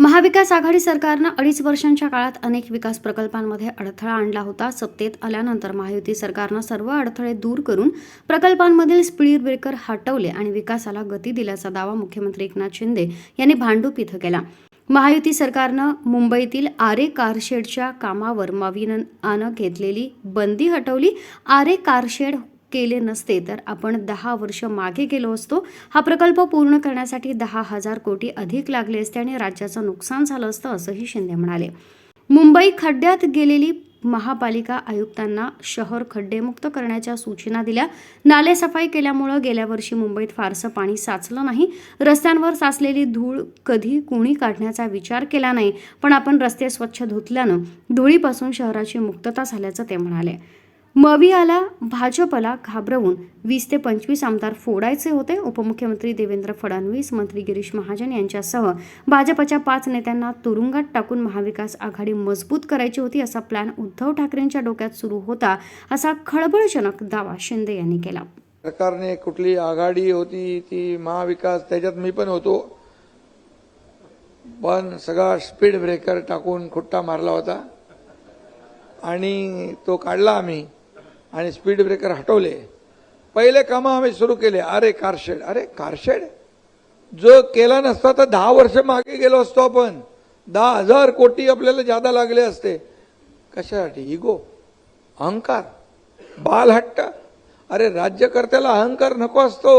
महाविकास आघाडी सरकारनं अडीच वर्षांच्या काळात अनेक विकास प्रकल्पांमध्ये अडथळा आणला होता. सत्तेत आल्यानंतर महायुती सरकारनं सर्व अडथळे दूर करून प्रकल्पांमधील स्पीड ब्रेकर हटवले आणि विकासाला गती दिल्याचा दावा मुख्यमंत्री एकनाथ शिंदे यांनी भांडूप इथं केला. महायुती सरकारनं मुंबईतील आरे कारशेडच्या कामावर नवीननं घेतलेली बंदी हटवली. आरे कारशेड केले नसते तर आपण दहा वर्ष मागे गेलो असतो. हा प्रकल्प पूर्ण करण्यासाठी दहा हजार कोटी अधिक लागले असते आणि राज्याचं नुकसान झालं असतं असंही शिंदे म्हणाले. मुंबई खड्ड्यात गेलेली महापालिका आयुक्तांना शहर खड्डेमुक्त करण्याच्या सूचना दिल्या. नालेसफाई केल्यामुळं गेल्या वर्षी मुंबईत फारसं पाणी साचलं नाही. रस्त्यांवर साचलेली धूळ कधी कुणी काढण्याचा विचार केला नाही. पण आपण रस्ते स्वच्छ धुतल्यानं धुळीपासून शहराची मुक्तता झाल्याचं ते म्हणाले. मवियाला भाजपला घाबरवून वीस ते पंचवीस आमदार फोडायचे होते. उपमुख्यमंत्री देवेंद्र फडणवीस मंत्री गिरीश महाजन यांच्यासह भाजपच्या पाच नेत्यांना तुरुंगात टाकून महाविकास आघाडी मजबूत करायची होती असा प्लॅन उद्धव ठाकरेंच्या डोक्यात सुरू होता असा खळबळजनक दावा शिंदे यांनी केला. सरकारने कुठली आघाडी होती ती महाविकास त्याच्यात मी पण होतो. पण सगळा स्पीड ब्रेकर टाकून खुट्टा मारला होता. आणि तो काढला आम्ही. आणि स्पीड ब्रेकर हटवले. पहिले कामं आम्ही सुरू केले. अरे कारशेड अरे कारशेड जो केला नसता तर दहा वर्ष मागे गेलो असतो आपण. दहा हजार कोटी आपल्याला जादा लागले असते. कशासाठी? इगो अहंकार? बालहट्ट? अरे राज्यकर्त्याला अहंकार नको असतो.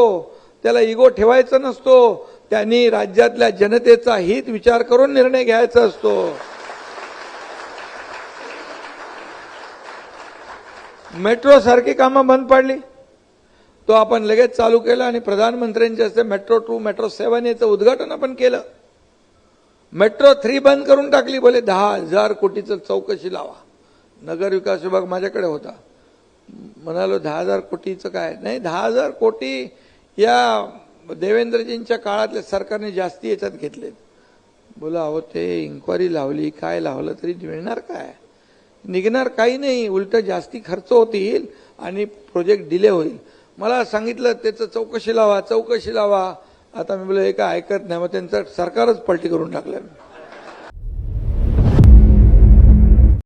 त्याला इगो ठेवायचा नसतो. त्यांनी राज्यातल्या जनतेचा हित विचार करून निर्णय घ्यायचा असतो. मेट्रो सारखी कामं बंद पाडली. तो आपण लगेच चालू केला आणि प्रधानमंत्र्यांच्या हस्ते मेट्रो टू मेट्रो सेवन याचं उद्घाटन आपण केलं. मेट्रो थ्री बंद करून टाकली बोले दहा हजार कोटीचं चौकशी लावा. नगर विकास विभाग माझ्याकडे होता. म्हणालो दहा हजार कोटीचं काय? नाही दहा हजार कोटी या देवेंद्रजींच्या काळातल्या सरकारने जास्ती याच्यात घेतले बोला अहो ते इन्क्वायरी लावली काय लावलं तरी मिळणार काय? निघणार काही नाही उलट जास्ती खर्च होतील आणि प्रोजेक्ट डिले होईल. मला सांगितलं त्याचं चौकशी लावा चौकशी लावा. आता मी बोललो हे काय ऐकत नाही. मग त्यांचं सरकारच पलटी करून टाकलं.